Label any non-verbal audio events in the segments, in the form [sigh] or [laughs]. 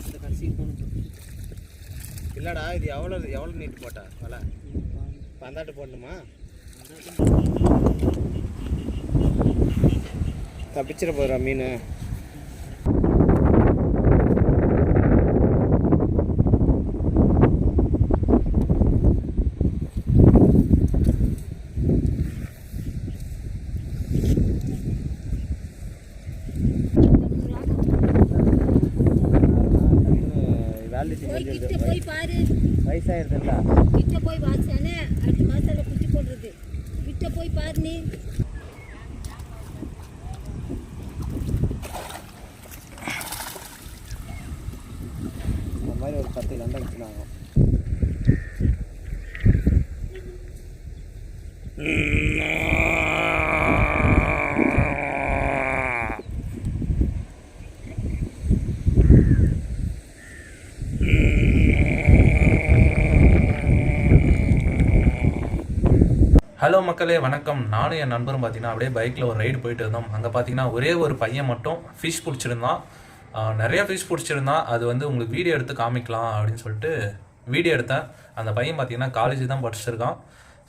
இந்த கடைசி போகணும் இல்லைடா இது? எவ்வளோ எவ்வளோ நீட்டு போட்டா? வலை. பந்தாட்டு போடணுமா? தப்பிச்சிட போகிறா மீன் வேலிட்டி போய் கிட்ட போய் பாரு வயசாயிருதுல்ல கிட்ட போய் வாசானே அடுத்த மாசத்துல குட்டி போடுறது. கிட்ட போய் பாரு நீ. இந்த மாதிரி ஒரு பத்து கண்டை வச்சுனாங்க [laughs] ஹலோ மக்களே வணக்கம். நானும் என் நண்பரும் பார்த்தீங்கன்னா அப்படியே பைக்கில் ஒரு ரைடு போயிட்டு இருந்தோம். அங்கே பார்த்தீங்கன்னா ஒரே ஒரு பையன் மட்டும் ஃபிஷ் பிடிச்சிருந்தான். நிறைய ஃபிஷ் பிடிச்சிருந்தான். அது வந்து உங்களுக்கு வீடியோ எடுத்து காமிக்கலாம் அப்படின்னு சொல்லிட்டு வீடியோ எடுத்தேன். அந்த பையன் பார்த்தீங்கன்னா காலேஜ் தான் படிச்சிருக்கான்.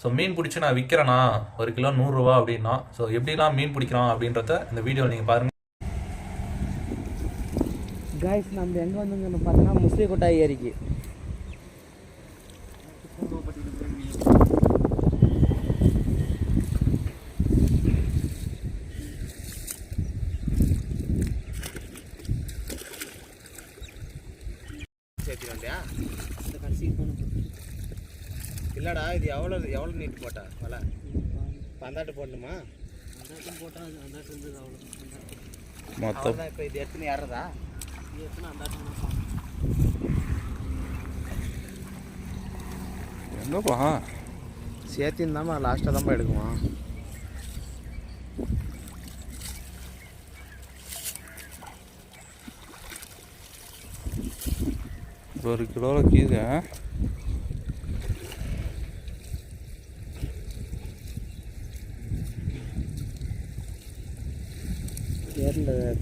ஸோ மீன் பிடிச்சி நான் விற்கிறேனா ஒரு கிலோ நூறுரூவா அப்படின்னா. ஸோ எப்படிலாம் மீன் பிடிக்கிறான் அப்படின்றத இந்த வீடியோ நீங்கள் பாருங்கள் காய்ஸ் நம்ம எங்கே வந்தோங்கன்னு பார்த்தீங்கன்னா முஸ்லி கொட்டாய் ஏரிக்கு சேர்த்துக்கண்டியா இந்த கடைசி போகணும் இல்லைடா இது எவ்வளோ எவ்வளோ நீட்டு போட்டா? வலை. பந்தாட்டு போடணுமா? மொத்தம். இப்போ இது எடுத்துன்னு ஏறதா இது எத்தனை அந்தாட்டம் தான் எங்கப்பா சேர்த்தின்னு தான் லாஸ்ட்டாக தான்ப்பா எடுக்குமா ஒரு கிலோவில் கீழே.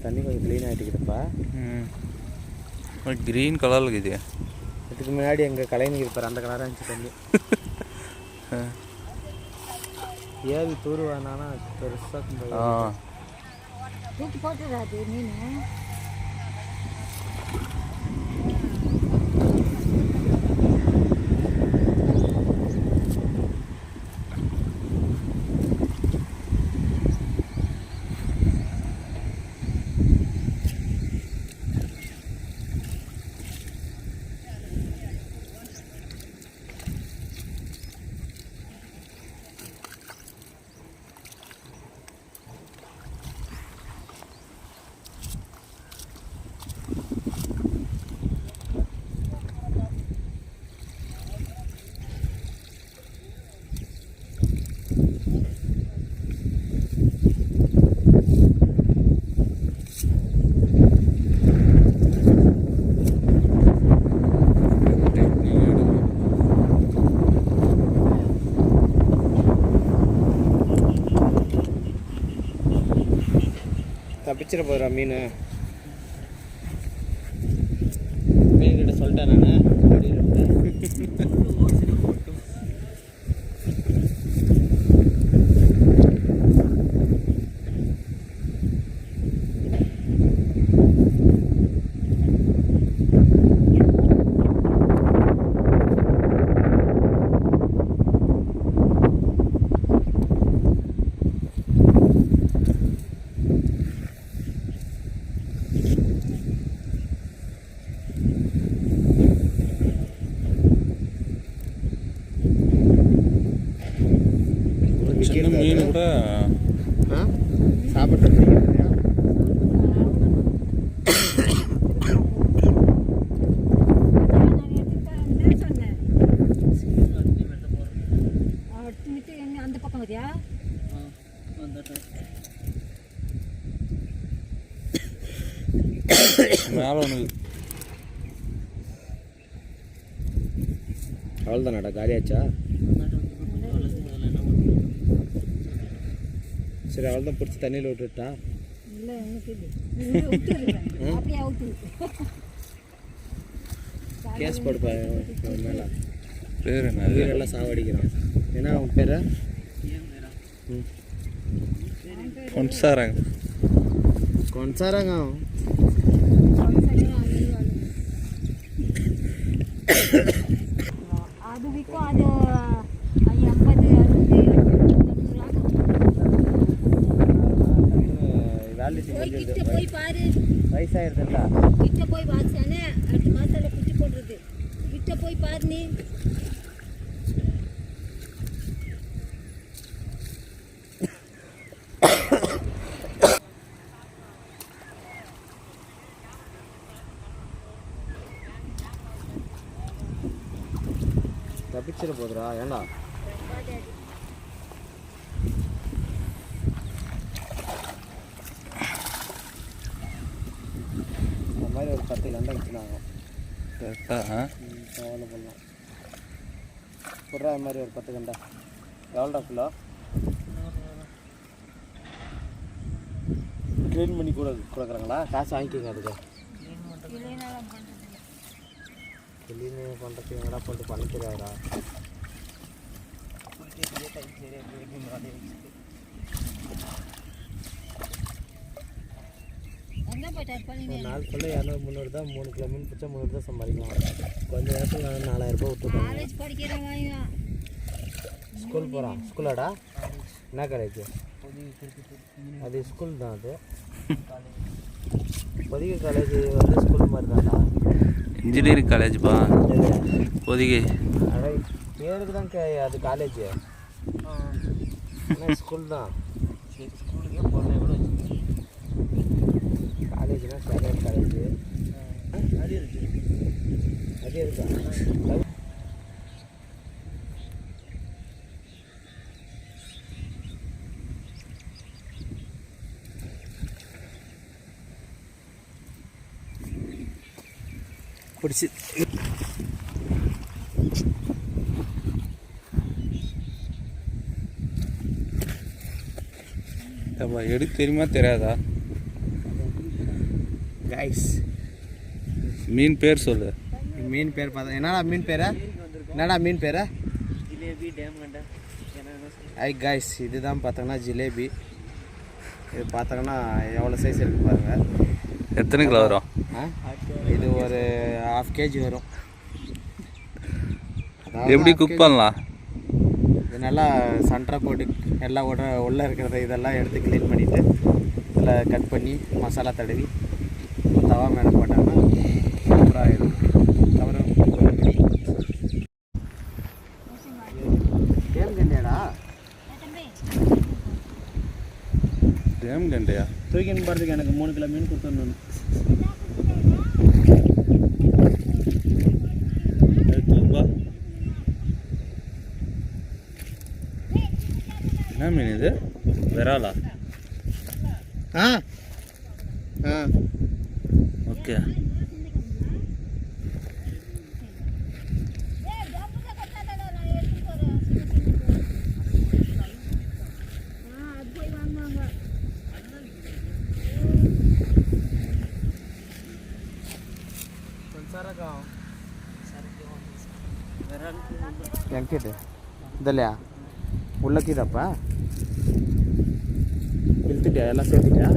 தண்ணி கொஞ்சம் க்ளீன் ஆகிட்டுக்கிட்டப்பா க்ரீன் கலரில் இருக்குது. இதுக்கு முன்னாடி எங்கள் கலைஞர் இருப்பார் அந்த கலராக இருந்துச்சு தண்ணி. ஏவி தூருவானா பெருசாக ஆ. தூக்கி போட்டுறாது மீன் தப்பிச்சிட போகிறா மீன். மீன் கிட்ட சொல்லிட்டேன் நான் சின்ன மீன் கூட ஆ சாப்பிட்டு பிடிக்கிறதுலையா? நான் எடுத்துக்கிட்டேன் சொன்னேன் அடுத்து வெட்ட போகிறோம் எடுத்துக்கிட்டு என்ன அந்த பக்கம் வரியா ஆ அந்தாட்டம் மேலே ஒன்று அவ்வளோதானாடா காலியாச்சா? என்ன சரி அவ்வளோதான் பிடிச்சி தண்ணியில் விட்டுட்டா? கேஸ் போடுப்பா மேல. பேர் என்னது உயிரெல்லாம் சாவடிக்கிறான். என்ன அவன் பேர்? ம். கொன்சாராங்க. கொன்சாராங்க அவன். அது விற்கும் அது எண்பது அறுபது போய் கிட்ட போய் பாரு வயசாயிருதுல்ல கிட்ட போய் வாச்சானே அடுத்த மாசத்துல குட்டி போடுறது. கிட்ட போய் பாரு நீ. தப்பிச்சிட போதுடா ஏண்டா இந்த மாதிரி ஒரு பத்து கண்டை வச்சுனாங்க. எவ்வளோ பண்ணலாம் புட்றா இது மாதிரி ஒரு பத்து கண்டை. எவ்வளோடா கிலோ க்ளீன் பண்ணி கூட கொடுக்குறாங்களா? காசு வாங்கிக்கோங்க அதுக்கு. க்ளீன் பண்ணுறதுக்கு எங்கடா போட்டு பண்ண தெரியாதா எங்க போயிட்டாரு ஒரு பண்ணி நாள் ஃபுல்லாக இரநூறு முந்நூறு தான் மூணு கிலோ மீன் பிடிச்சா முந்நூறு தான் சம்பாதிக்கலாம். கொஞ்சம் நேரத்தில் நான் நாலாயிரம் ரூபாய் படிக்கிறவன் ஸ்கூல் போகிறான் ஸ்கூலாடா என்ன காலேஜ் அது ஸ்கூல் தான் அது. [laughs] பொதிகை காலேஜ் வந்து ஸ்கூல் மாதிரி தான்டா இன்ஜினியரிங் காலேஜ்ப்பா பொதிகை. பேருக்கு தான் கே அது காலேஜ் ஸ்கூல் தான். சரி ஸ்கூலுக்கே போகலாம் கூட காலேஜ்னா சரியான காலேஜ் அது இருக்கு? பிடிச்சி. அப்பா எடுக்க தெரியுமா தெரியாதா? கைஸ் மீன் பேர் சொல்லு. மீன் பேர் பார்த்தா என்னடா மீன் பேரா? என்னடா மீன் பேரா? ஜிலேபி டேம் கண்டா. என்ன ஐ கைஸ் இதுதான் பார்த்தோங்கன்னா ஜிலேபி. இது பார்த்தோங்கன்னா எவ்வளோ சைஸ் இருக்கு பாருங்க. எத்தனை கிலோ வரும்? ஆ? இது ஒரு ஹாஃப் கேஜி வரும். எப்படி குக். பண்ணலாம்? இது நல்லா சன்ட்ரா போட்டு எல்லாம் உட உள்ளே இருக்கிறத இதெல்லாம் எடுத்து க்ளீன் பண்ணிவிட்டு இதில் கட் பண்ணி மசாலா தடவி தவா மேலே போட்டாங்கன்னா சூப்பராக ஆயிடும் அப்புறம் கேம் கண்டியாடா டேம் கண்டையா தூக்கின்னு போகிறதுக்கு எனக்கு மூணு கிலோ மீன் கொடுத்துடணும் தூப்பா என்ன மீன் இது விராலா ஆ ஆ ஓகே ಹೆಂಗಿದೆ ಇದಲ್ಲಯ? ಉಳ್ಳಕ್ಕಿದಪ್ಪ ಇಲ್ತಿದ್ಯಾ? ಎಲ್ಲ ಸೇರ್ತಿದ್ಯಾ?